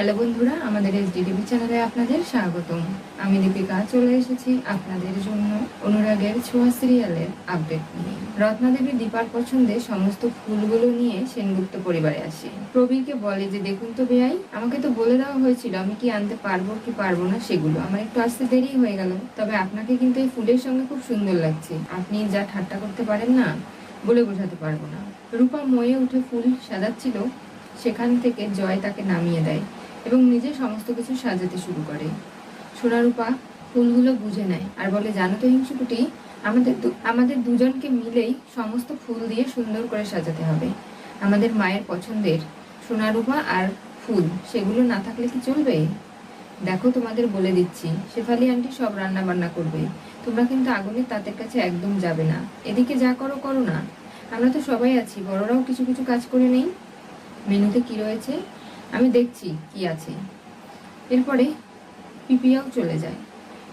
Hello বন্ধুরা, আমাদের SDTV চ্যানেলে আপনাদের স্বাগতম। আমি দীপিকা, চলে এসেছি আপনাদের জন্য অনুরাগের ছোঁয়া সিরিয়ালের আপডেট নিয়ে। রত্নাদেবী দীপার পছন্দে সমস্ত ফুলগুলো নিয়ে সেনগুপ্ত পরিবারে আসে। প্রবীরকে বলে যে, দেখুন তো বেয়াই, আমাকে তো বলে দেওয়া হয়েছিল, আমি কি আনতে পারব কি পারব না সেগুলো। আমার একটু আসতে দেরি হয়ে গেল, তবে আপনাকে কিন্তু এই ফুলের সঙ্গে খুব সুন্দর লাগছে। আপনি যা ঠাট্টা করতে পারেন না, বলে বোঝাতে পারব না। রূপা ময়ে উঠে ফুল সাজাচ্ছিল, সেখান থেকে জয় তাকে নামিয়ে দেয়। এবং নিজে সমস্ত কিছু সাজাতে শুরু করে। সোনারূপা ফুলগুলো বুঝে নেয় আর বলে, জানো তো হিংসুকুটি, আমাদের আমাদের দুজনকে মিলেই সমস্ত ফুল দিয়ে সুন্দর করে সাজাতে হবে। আমাদের মায়ের পছন্দের সোনারূপা আর ফুল, সেগুলো না থাকলে কি চলবে? দেখো, তোমাদের বলে দিচ্ছি, শেফালি আন্টি সব রান্না বান্না করবে। তোমরা কিন্তু আগুনের তাদের কাছে একদম যাবে না। এদিকে যা করো করো না। আমরা তো সবাই আছি, বড়রাও কিছু কিছু কাজ করে নেই? মেনুতে কি রয়েছে? আমি দেখছি কি আছে। এরপরে পিপিয়াও চলে যায়।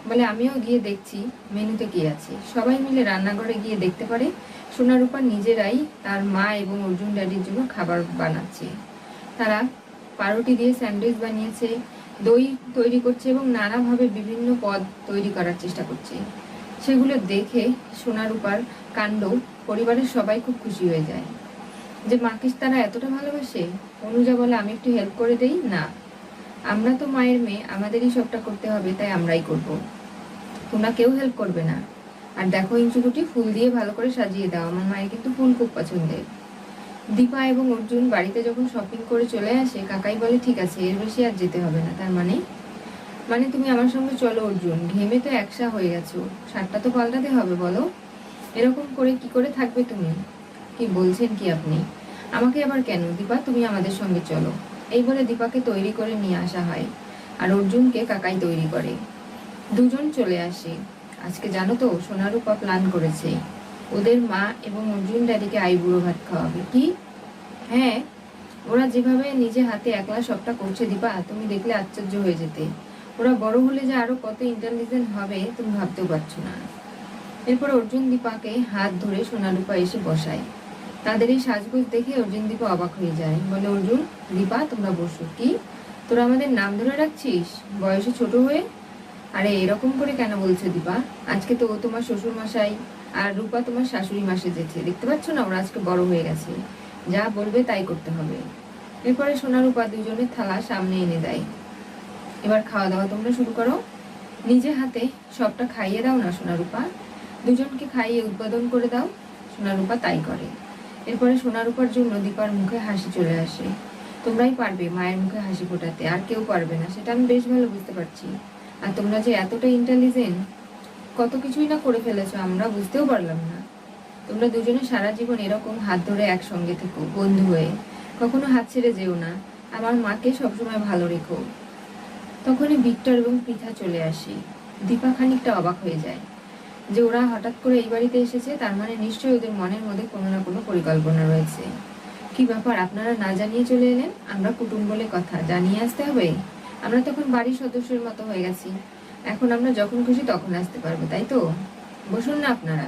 বলে আমিও গিয়ে দেখছি মেনুতে কি আছে। সবাই মিলে রান্নাঘরে গিয়ে দেখতে পারে সোনারূপা নিজেরাই তার মা এবং অর্জুন ড্যাডির জন্য খাবার বানাচ্ছে। তারা পাউরুটি দিয়ে স্যান্ডউইচ বানিয়েছে, দই তৈরি করছে এবং নানাভাবে বিভিন্ন পদ তৈরি করার চেষ্টা করছে। সেগুলো দেখে সোনারূপার কাণ্ড পরিবারের সবাই খুব খুশি হয়ে যায়। যে মাকে তারা এতটা ভালোবাসে? অনুজা বলে, আমি একটু হেল্প করে দেই? না। আমরা তো মায়ের মেয়ে, আমাদেরই সবটা করতে হবে, তাই আমরাই করব। তোমরা কেউ হেল্প করবে না। আর দেখো ইঞ্চুকুটি ফুল দিয়ে ভালো করে সাজিয়ে দাও। আমার মায়ের কিন্তু ফুল খুব পছন্দের। দীপা এবং অর্জুন বাড়িতে যখন শপিং করে চলে আসে, কাকাই বলে, ঠিক আছে, এর বেশি আর যেতে হবে না। তার মানে? মানে তুমি আমার সঙ্গে চলো, অর্জুন। ঘেমে তো একসা হয়ে গেছো। শার্টটা তো পাল্টাতে হবে, বলো। এরকম করে কি করে থাকবে তুমি? কি বলছেন কি আপনি? আমাকে আবার কেন? দীপা, তুমি আমাদের সঙ্গে চলো। এই বলে দীপাকে তৈরি করে নিয়ে আসা হয় আর অর্জুনকে কাকাই তৈরি করে। দুজন চলে আসে। আজকে জানো তো, সোনারূপা প্ল্যান করেছে। ওদের মা এবং অর্জুন ড্যাডিকে আইবুড়ো ভাত খাওয়াবে। কি? হ্যাঁ ওরা যেভাবে নিজে হাতে একলা সবটা করছে দীপা, তুমি দেখলে আশ্চর্য হয়ে যেতে। ওরা বড় হলে যে আরও কত ইন্টেলিজেন্ট হবে, তুমি ভাবতেও পারছ না। এরপর অর্জুন দীপাকে হাত ধরে সোনারূপা এসে বসায়। তাদের এই সাজগোজ দেখে অর্জুন দীপা অবাক হয়ে যায়। বলে, অর্জুন, দীপা, তোমরা বসো। কি? তোরা আমাদের নাম ধরে রাখছিস বয়সে ছোট হয়ে? আরে, এরকম করে কেন বলছো দীপা? আজকে তো ও তোমার শ্বশুর মশাই আর রূপা তোমার শাশুড়ি মাসে যেছে। দেখতে পাচ্ছ না, ওরা আজকে বড় হয়ে গেছে। যা বলবে তাই করতে হবে। এরপরে সোনা, রূপা দুজনের থালা সামনে এনে দেয়। এবার খাওয়া দাওয়া তোমরা শুরু করো। নিজে হাতে সবটা খাইয়ে দাও না, সোনা, রূপা। দুজনকে খাইয়ে উৎপাদন করে দাও। সোনা, রূপা তাই করে। এরপরে সোনার রূপার জন্য দীপার মুখে হাসি চলে আসে। তোমরাই পারবে মায়ের মুখে হাসি ফোটাতে, আর কেউ পারবে না। সেটা আমি বেশ ভালো বুঝতে পারছি। আর তোমরা যে এতটা ইন্টেলিজেন্ট কত কিছুই না করে ফেলেছো, আমরা বুঝতেও পারলাম না। তোমরা দুজনে সারা জীবন এরকম হাত ধরে একসঙ্গে থেকো, বন্ধু হয়ে। কখনো হাত ছেড়ে যেও না। আমার মাকে সবসময় ভালো রেখো। তখনই ভিক্টর এবং পৃথা চলে আসে। দীপা খানিকটা অবাক হয়ে যায়। যে ওরা হঠাৎ করে এই বাড়িতে এসেছে, তার মানে নিশ্চয়ই ওদের মনের মধ্যে কোনো না কোনো পরিকল্পনা রয়েছে। কি ব্যাপার, আপনারা না জানিয়ে চলে এলেন? আমরা কুটুম বলে কথা, জানিয়ে আসতে হবে? আমরা তখন বাড়ির সদস্যের মতো হয়ে গেছি। এখন আমরা যখন খুশি তখন আসতে পারব, তাই তো? বসুন না আপনারা।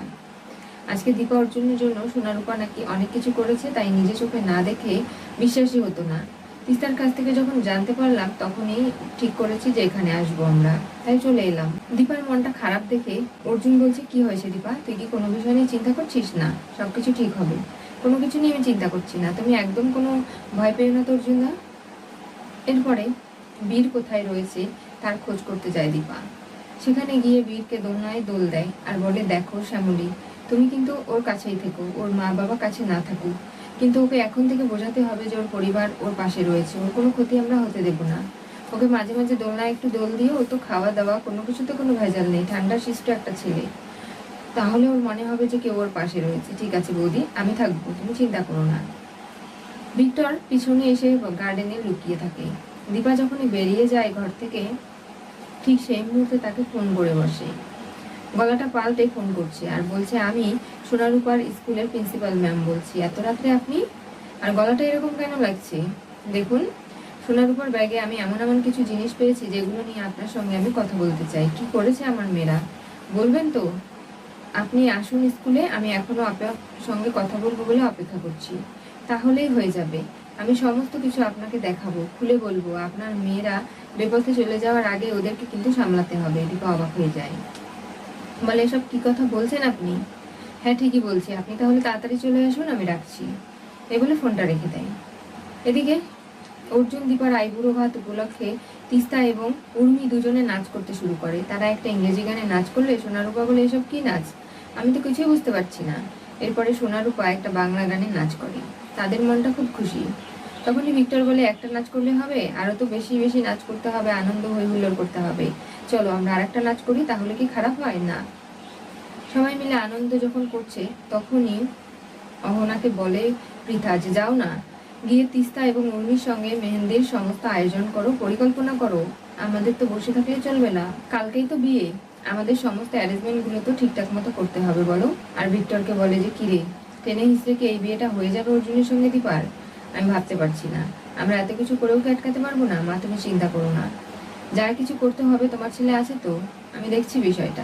আজকে দীপা অর্জুনের জন্য সোনারূপা নাকি অনেক কিছু করেছে, তাই নিজে চোখে না দেখে বিশ্বাসই হতো না। তিস্তার কাছ থেকে যখন জানতে পারলাম, তখনই ঠিক করেছি যে এখানে আসব আমরা। তাই চলে এলাম। দীপার মনটা খারাপ দেখে অর্জুন বলছে, কি হয়েছে দীপা? তুই কি কোনো বিষয় নিয়ে চিন্তা করছিস না? সবকিছু ঠিক হবে। কোনো কিছু নিয়ে আমি চিন্তা করছি না। তুমি একদম কোনো ভয় পেয়ে না তো অর্জুন দা এরপরে বীর কোথায় রয়েছে, তার খোঁজ করতে যায় দীপা। সেখানে গিয়ে বীরকে দোলনায় দোল দেয়। আর বলে, দেখো শ্যামলী তুমি কিন্তু ওর কাছেই থেকো, ওর মা বাবা কাছে না থাকুক। কিন্তু ওকে এখন থেকে বোঝাতে হবে যে ওর পরিবার ওর পাশে রয়েছে, ওর কোনো ক্ষতি আমরা হতে দেবো না। ওকে মাঝে মাঝে দোলনায় একটু দোল দিয়ে ও তো খাওয়া দাওয়া, কোনো কিছুতে কোনো ভেজাল নেই, ঠান্ডা শিষ্ট একটা ছেলে। তাহলে ওর মনে হবে যে কেউ ওর পাশে রয়েছে। ঠিক আছে বৌদি, আমি থাকব, তুমি চিন্তা করো না। ভিক্টর পিছনে এসে গার্ডেনে লুকিয়ে থাকে। দীপা যখনই বেরিয়ে যায় ঘর থেকে, ঠিক সেই মুহূর্তে তাকে ফোন করে বসে। গলাটা পাল্টে ফোন করছে আর বলছে, আমি সোনারূপার স্কুলের প্রিন্সিপাল, ম্যাম, বলছি। এত রাত্রে আপনি? আর গলাটা এরকম কেন লাগছে? দেখুন, সোনারূপার ব্যাগে আমি এমন এমন কিছু জিনিস পেয়েছি যেগুলো নিয়ে আপনার সঙ্গে আমি কথা বলতে চাই। কি করেছে আমার মেয়েরা? বলবেন তো? আপনি আসুন স্কুলে, আমি এখনও আপনার সঙ্গে কথা বলব বলে অপেক্ষা করছি। তাহলেই হয়ে যাবে। আমি সমস্ত কিছু আপনাকে দেখাবো, খুলে বলব। আপনার মেয়েরা বেপথে চলে যাওয়ার আগে ওদেরকে কিন্তু সামলাতে হবে। দীপা অবাক হয়ে যায়। বলে, এসব কি কথা বলছেন আপনি? হ্যাঁ ঠিকই বলছি। আপনি তাহলে তাড়াতাড়ি চলে আসুন, আমি রাখছি। এই বলে ফোনটা রেখে দেয়। এদিকে অর্জুন, দীপার আইবুড়ো ভাত উপলক্ষে তিস্তা এবং উর্মি দুজনে নাচ করতে শুরু করে। তারা একটা ইংরেজি গানে নাচ করলে সোনারূপা বলে, এসব কি নাচ? আমি তো কিছুই বুঝতে পারছি না। এরপরে সোনারূপা একটা বাংলা গানে নাচ করে। তাদের মনটা খুব খুশি। তখনই ভিক্টর বলে, একটা নাচ করলে হবে? আরও তো বেশি বেশি নাচ করতে হবে, আনন্দ হই হুল্লোড় করতে হবে। চলো, আমরা আরেকটা নাচ করি, তাহলে কি খারাপ হয়? না। সবাই মিলে আনন্দ যখন করছে, তখনই অহনাকে বলে, পৃথা যে যাও না। গিয়ে তিস্তা এবং উর্মির সঙ্গে মেহেন্দির সমস্ত আয়োজন করো, পরিকল্পনা করো। আমাদের তো বসে থাকলে চলবে না। কালকেই তো বিয়ে। আমাদের সমস্ত অ্যারেঞ্জমেন্টগুলো তো ঠিকঠাক মতো করতে হবে, বলো? আর ভিক্টরকে বলে যে, কিরে, টেনে হিসেবে কি এই বিয়েটা হয়ে যাবে অর্জুনের সঙ্গে দীপার? আমি ভাবতে পারছি না। আমরা এত কিছু করেও কি আটকাতে পারব না? মা, তুমি চিন্তা করো না। যার কিছু করতে হবে, তোমার ছেলে আছে তো? আমি দেখছি বিষয়টা।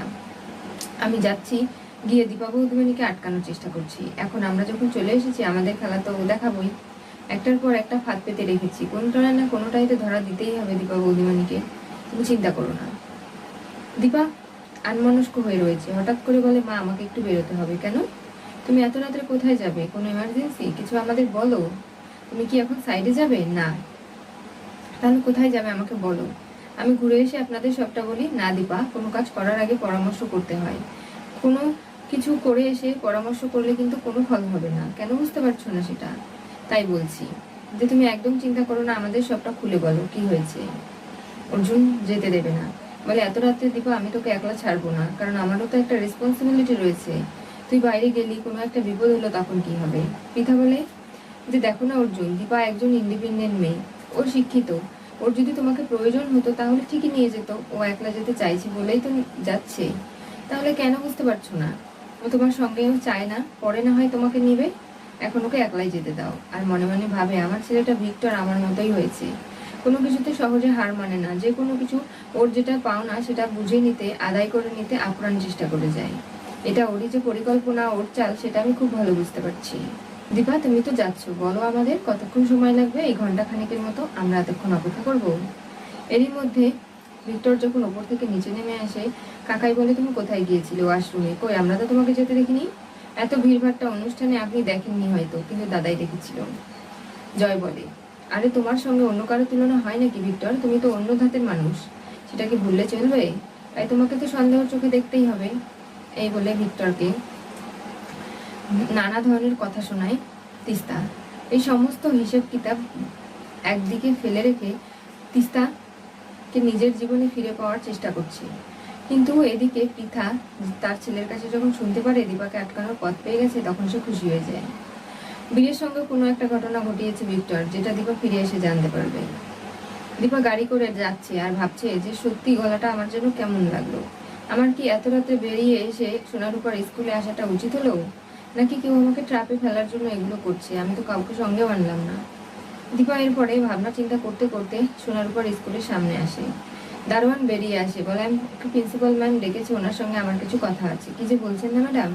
আমি যাচ্ছি, গিয়ে দীপা বৌদিমণিকে আটকানোর চেষ্টা করছি। এখন আমরা যখন চলে এসেছি, আমাদের খেলা তো দেখাবই। একটার পর একটা ফাঁদ পেতে রেখেছি। কোনটা না কোনোটাই তো ধরা দিতেই হবে দীপা বৌদিমণিকে তুমি চিন্তা করো না। দীপা, আনমনস্ক হয়ে রয়েছে। হঠাৎ করে বলে, মা, আমাকে একটু বেরোতে হবে কেন? তুমি এত রাত্রে কোথায় যাবে? কোনো এমার্জেন্সি কিছু আমাদের বলো। তুমি কি এখন সাইডে যাবে? না। তাহলে কোথায় যাবে আমাকে বলো। আমি ঘুরে এসে আপনাদের সবটা বলি। না দীপা, কোনো কাজ করার আগে পরামর্শ করতে হয়। কোনো কিছু করে এসে পরামর্শ করলে কিন্তু কোনো ফল হবে না। কেন বুঝতে পারছ না সেটা? তাই বলছি যে তুমি একদম চিন্তা করো না, আমাদের সবটা খুলে বলো কি হয়েছে। অর্জুন যেতে দেবে না। বলে, এত রাত্রে দীপা, আমি তোকে একলা ছাড়বো না। কারণ আমারও তো একটা রেসপন্সিবিলিটি রয়েছে। তুই বাইরে গেলি, কোনো একটা বিপদ হলো, তখন কি হবে? পিতা বলে যে দেখো না অর্জুন দীপা একজন ইন্ডিপেন্ডেন্ট মেয়ে ও শিক্ষিত। ওর যদি তোমাকে প্রয়োজন হতো, তাহলে ঠিকই নিয়ে যেত। ও একলা যেতে চাইছে বলেই তো যাচ্ছে। তাহলে কেন বুঝতে পারছ না? ও তোমার সঙ্গেও চায় না, পরে না হয় তোমাকে নিবে। এখন ওকে একলাই যেতে দাও। আর মনে মনে ভাবে, আমার ছেলেটা ভিক্টর আমার মতোই হয়েছে। কোনো কিছুতে সহজে হার মানে না। যে কোনো কিছু ওর যেটা পাওনা সেটা বুঝে নিতে, আদায় করে নিতে আপ্রাণ চেষ্টা করে যায়। এটা ওরই যে পরিকল্পনা, ওর চাল, সেটা আমি খুব ভালো বুঝতে পারছি। দীপা, তুমি তো যাচ্ছ। বলো আমাদের কতক্ষণ সময় লাগবে? এই ঘণ্টা খানেকের মতো আমরা এতক্ষণ অপেক্ষা করব। এরই মধ্যে ভিক্টর যখন ওপর থেকে নিচে নেমে আসে, কাকাই বলে, তুমি কোথায় গিয়েছিলে? ওয়াশরুমে? কই, আমরা তো তোমাকে যেতে দেখিনি। এত ভিড়ভাট্টা অনুষ্ঠানে আপনি দেখেননি হয়তো, কিন্তু দাদাই দেখেছিল। জয় বলে, আরে, তোমার সঙ্গে অন্য কারও তুলনা হয় নাকি ভিক্টর? তুমি তো অন্য ধাতের মানুষ। সেটা কি ভুললে চলবে? তাই তোমাকে তো সন্দেহ চোখে দেখতেই হবে। এই বলে ভিক্টরকে নানা ধরনের কথা শোনায় তিস্তা। এই সমস্ত হিসেব কিতাব একদিকে ফেলে রেখে তিস্তাকে নিজের জীবনে ফিরে পাওয়ার চেষ্টা করছে। কিন্তু এদিকে পৃথা তার ছেলের কাছে যখন শুনতে পারে দীপাকে আটকানোর পথ পেয়ে গেছে, তখন সে খুশি হয়ে যায়। বীরের সঙ্গে কোনো একটা ঘটনা ঘটিয়েছে ভিক্টর, যেটা দীপা ফিরে এসে জানতে পারবে। দীপা গাড়ি করে যাচ্ছে আর ভাবছে যে সত্যি গলাটা আমার জন্য কেমন লাগল। আমার কি এত রাতে বেরিয়ে এসে সোনার উপর স্কুলে আসাটা উচিত হলো? নাকি কেউ আমাকে ট্রাপে ফেলার জন্য এগুলো করছে? আমি তো কাউকে সঙ্গেও আনলাম না। দীপা এরপরে ভাবনা চিন্তা করতে করতে সোনার উপর স্কুলের সামনে আসে। দারোয়ান বেরিয়ে আসে, বলে, একটু প্রিন্সিপাল ম্যাম ডেকেছে, ওনার সঙ্গে আমার কিছু কথা আছে। কি যে বলছেন না ম্যাডাম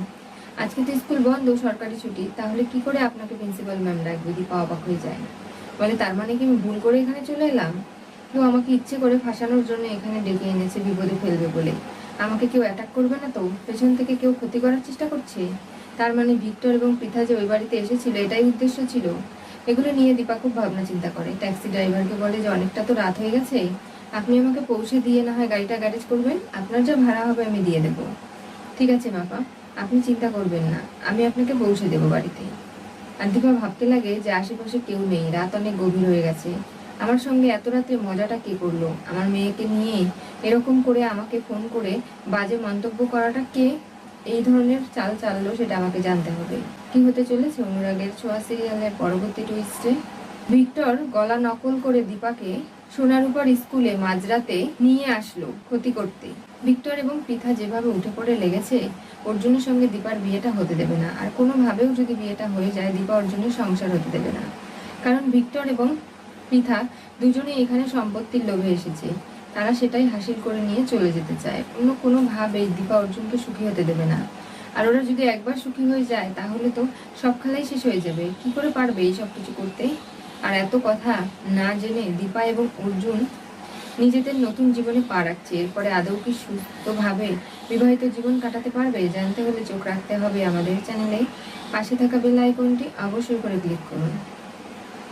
আজকে তো স্কুল বন্ধ, সরকারি ছুটি। তাহলে কি করে আপনাকে প্রিন্সিপাল ম্যাম ডাকবে? দীপা অবাক হয়ে যায়। বলে, তার মানে কি আমি ভুল করে এখানে চলে এলাম? কেউ আমাকে ইচ্ছে করে ফাঁসানোর জন্য এখানে ডেকে এনেছে, বিপদে ফেলবে বলে। আমাকে কেউ অ্যাটাক করবে না তো? পেছন থেকে কেউ ক্ষতি করার চেষ্টা করছে? তার মানে ভিক্টর এবং পৃথা যে ওই বাড়িতে এসেছিল, এটাই উদ্দেশ্য ছিল? এগুলো নিয়ে দীপা খুব ভাবনা চিন্তা করে। ট্যাক্সি ড্রাইভারকে বলে যে, অনেকটা তো রাত হয়ে গেছে। আপনি আমাকে পৌঁছে দিয়ে না হয় গাড়িটা গ্যারেজ করবেন? আপনার যা ভাড়া হবে আমি দিয়ে দেবো। ঠিক আছে বাবা, আপনি চিন্তা করবেন না। আমি আপনাকে পৌঁছে দেবো বাড়িতে। আর দীপা ভাবতে লাগে যে, আশেপাশে কেউ নেই। রাত অনেক গভীর হয়ে গেছে। আমার সঙ্গে এত রাত্রে মজাটা কে করল? আমার মেয়েকে নিয়ে এরকম করে আমাকে ফোন করে বাজে মন্তব্য করাটা কে? এই ধরনের চাল চাললো সেটা আমাকে জানতে হবে। কি হতে চলেছে অনুরাগের ছোঁয়া সিরিয়ালের পরবর্তী টুইস্টে ভিক্টর গলা নকল করে দীপাকে সোনার উপর স্কুলে মাঝরাতে নিয়ে আসলো ক্ষতি করতে। ভিক্টর এবং পৃথা যেভাবে উঠে পড়ে লেগেছে, অর্জুনের সঙ্গে দীপার বিয়েটা হতে দেবে না। আর কোনোভাবেও যদি বিয়েটা হয়ে যায়, দীপা অর্জুনের সংসার হতে দেবে না। কারণ ভিক্টর এবং পৃথা দুজনেই এখানে সম্পত্তির লোভে এসেছে। তারা সেটাই হাসিল করে নিয়ে চলে যেতে চায়। অন্য কোনোভাবে দীপা অর্জুনকে সুখী হতে দেবে না। আর ওরা যদি একবার সুখী হয়ে যায়, তাহলে তো সব খেলাই শেষ হয়ে যাবে। কি করে পারবে এই সব কিছু করতে? আর এত কথা না জেনে দীপা এবং অর্জুন নিজেদের নতুন জীবনে পা রাখছে। এরপরে আদৌ কি সুস্থভাবে বিবাহিত জীবন কাটাতে পারবে? জানতে হলে চোখ রাখতে হবে আমাদের চ্যানেলে। পাশে থাকা বেল আইকনটি অবশ্যই করে ক্লিক করুন।